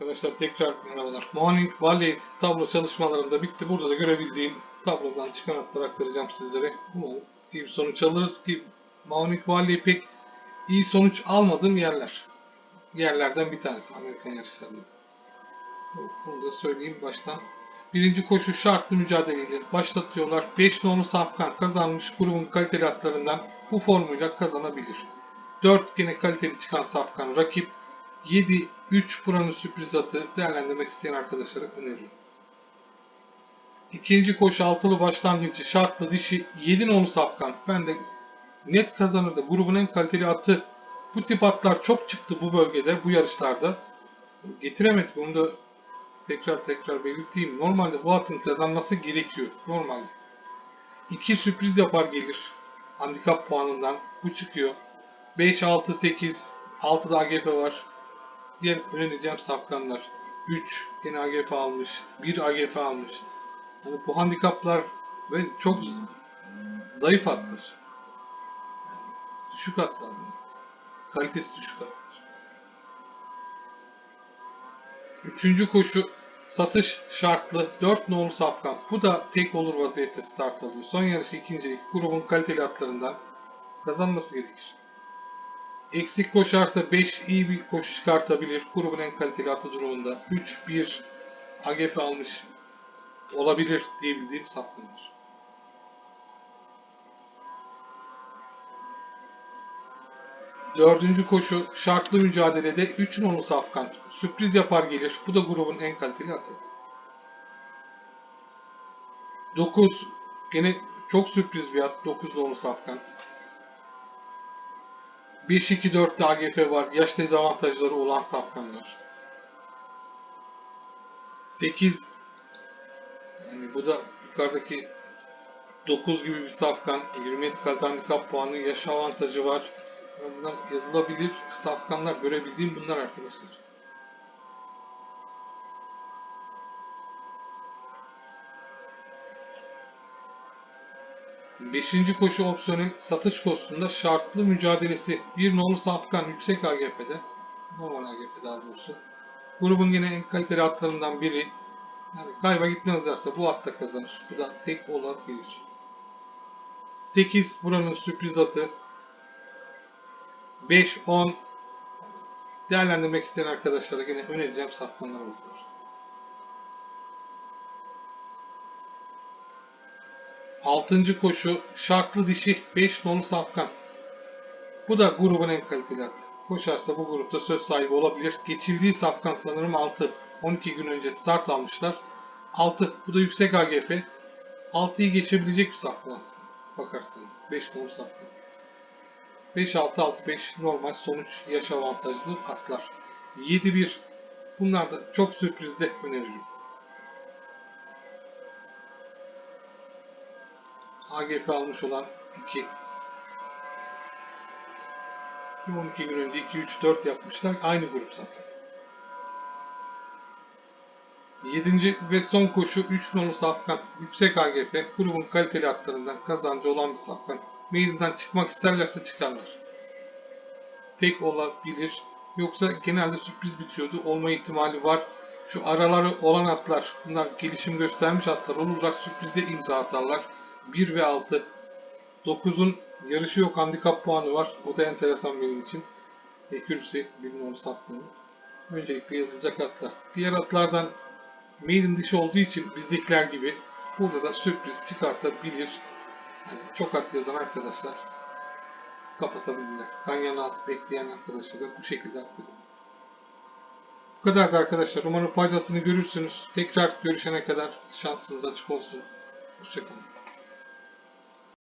Arkadaşlar tekrar merhabalar. Morning Valley tablo çalışmalarım da bitti. Burada da görebildiğim tablodan çıkan hatları aktaracağım sizlere. Umarım iyi bir sonuç alırız ki Morning Valley pek iyi sonuç almadığım yerler. Yerlerden bir tanesi Amerikan yarışlarında. Bunu da söyleyeyim baştan. Birinci koşu şartlı mücadeleyle başlatıyorlar. 5 nolu Safkan kazanmış grubun kaliteli atlarından bu formuyla kazanabilir. 4 gene kaliteli çıkan Safkan rakip 7 3 buranın sürpriz atı değerlendirmek isteyen arkadaşlara öneririm. İkinci koşu altılı başlangıcı şartlı dişi 7 nolu Safkan. Ben de net kazanır da grubun en kaliteli atı. Bu tip atlar çok çıktı bu bölgede bu yarışlarda. Getiremedik onu da tekrar tekrar belirteyim. Normalde bu atın kazanması gerekiyor. Normalde. İki sürpriz yapar gelir. Handikap puanından. Bu çıkıyor. 5, 6, 8. 6'da AGF var. Diğer önereceğim safkanlar. 3 yine AGF almış. 1 AGF almış. Yani bu handikaplar ve çok zayıf attır. Yani düşük atlar bunlar. Kalitesi düşük atlar. Üçüncü koşu satış şartlı 4 nolu safkan. Bu da tek olur vaziyette start alıyor. Son yarışı ikincilik grubun kaliteli atlarından kazanması gerekir. Eksik koşarsa 5 iyi bir koşu çıkartabilir. Grubun en kaliteli atı durumunda. 3-1 AGF almış olabilir diyebildiğim safkanlar. Dördüncü koşu şartlı mücadelede 3 nolu safkan. Sürpriz yapar gelir. Bu da grubun en kaliteli atı. 9 gene çok sürpriz bir at. 9 nolu safkan. 5-2-4'te AGF var. Yaş dezavantajları olan safkanlar. 8 yani bu da yukarıdaki 9 gibi bir safkan. 27 kalite handikap puanı. Yaş avantajı var. Bunlar yazılabilir safkanlar görebildiğim bunlar arkadaşlar. Beşinci koşu opsiyonun satış koşusunda şartlı mücadelesi bir nolu safkan yüksek AGP'de normal AGP daha doğrusu grubun yine en kaliteli atlarından biri yani kayba gitmezlerse bu atta kazanır. Bu da tek olabilir. 8 buranın sürpriz atı 5 10 değerlendirmek isteyen arkadaşlara yine önereceğim safkanlar olur. Altıncı koşu şartlı dişi 5 nolu safkan. Bu da grubun en kaliteli atı. Koşarsa bu grupta söz sahibi olabilir. Geçildiği safkan sanırım 6. 12 gün önce start almışlar. 6. Bu da yüksek AGF. 6'yı geçebilecek bir safkan aslında. Bakarsanız. 5 nolu safkan. 5-6-6-5 normal sonuç yaş avantajlı atlar. 7-1 bunlar da çok sürprizde öneririm. AGF almış olan 2 12 gün önce 2-3-4 yapmışlar. Aynı grup zaten. 7. ve son koşu 3 nolu safkan. Yüksek AGF grubun kaliteli atlarından kazancı olan bir safkan. Meydandan çıkmak isterlerse çıkarlar. Tek olabilir. Yoksa genelde sürpriz bitiyordu. Olma ihtimali var. Şu araları olan atlar, bunlar gelişim göstermiş atlar olurlar. Sürprize imza atarlar. 1 ve 6. 9'un yarışı yok. Handikap puanı var. O da enteresan benim için. Ekürüsü bilmiyorum sattığını. Öncelikle yazılacak atlar. Diğer atlardan mailin dışı olduğu için bizdekiler gibi burada da sürpriz çıkartabilir. Yani çok at yazan arkadaşlar kapatabilirler. Ganyanı at bekleyen arkadaşlar da bu şekilde aktarıyor. Bu kadar da arkadaşlar. Umarım faydasını görürsünüz. Tekrar görüşene kadar şansınız açık olsun. Hoşçakalın.